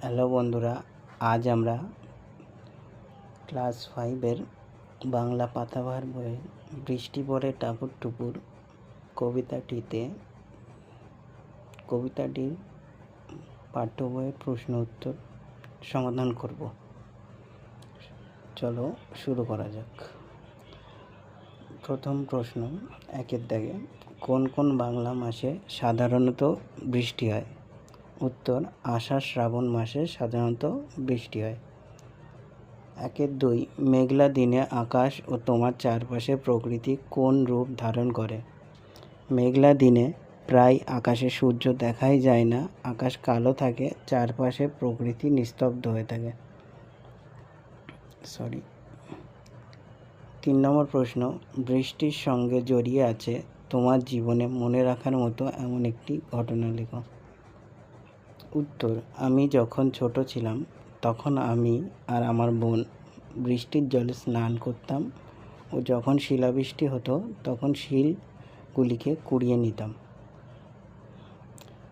Hello বন্ধুরা, আজ আমরা ক্লাস ফাইভের বাংলা পাতাবার বইয়ের বৃষ্টি পড়ে টাপুর টুপুর কবিতাটিতে। কবিতাটির পাঠ্য বইয়ের প্রশ্ন উত্তর সমাধান করব। চলো শুরু করা যাক। প্রথম প্রশ্ন, একের দাগে কোন কোন বাংলা মাসে সাধারণত বৃষ্টি হয়? উত্তর আষাঢ় শ্রাবণ মাসে সাধারণত বৃষ্টি হয়। একের দুই, মেঘলা দিনে আকাশ ও তোমার চারপাশে প্রকৃতি কোন রূপ ধারণ করে? মেঘলা দিনে প্রায় আকাশে সূর্য দেখাই যায় না, আকাশ কালো থাকে, চারপাশে প্রকৃতি নিস্তব্ধ হয়ে থাকে। সরি। তিন নম্বর প্রশ্ন, বৃষ্টির সঙ্গে জড়িয়ে আছে তোমার জীবনে মনে রাখার মতো এমন একটি ঘটনা লেখো। উত্তর, আমি যখন ছোট ছিলাম, তখন আমি আর আমার বোন বৃষ্টির জলে স্নান করতাম ও যখন শিলাবৃষ্টি হতো, তখন শিলগুলিকে কুড়িয়ে নিতাম।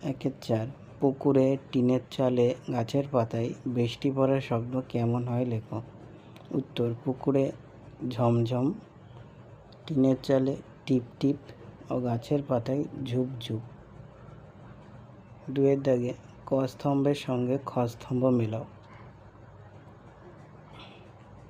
একের চার, পুকুরে, টিনের চালে, গাছের পাতায় বৃষ্টি পড়ার শব্দ কেমন হয় লেখো। উত্তর, পুকুরে ঝমঝম, টিনের চালে টিপ টিপ ও গাছের পাতায় ঝুপ ঝুপ। দুয়ের দাগে ক স্তম্ভের সঙ্গে খ স্তম্ভ মেলাও।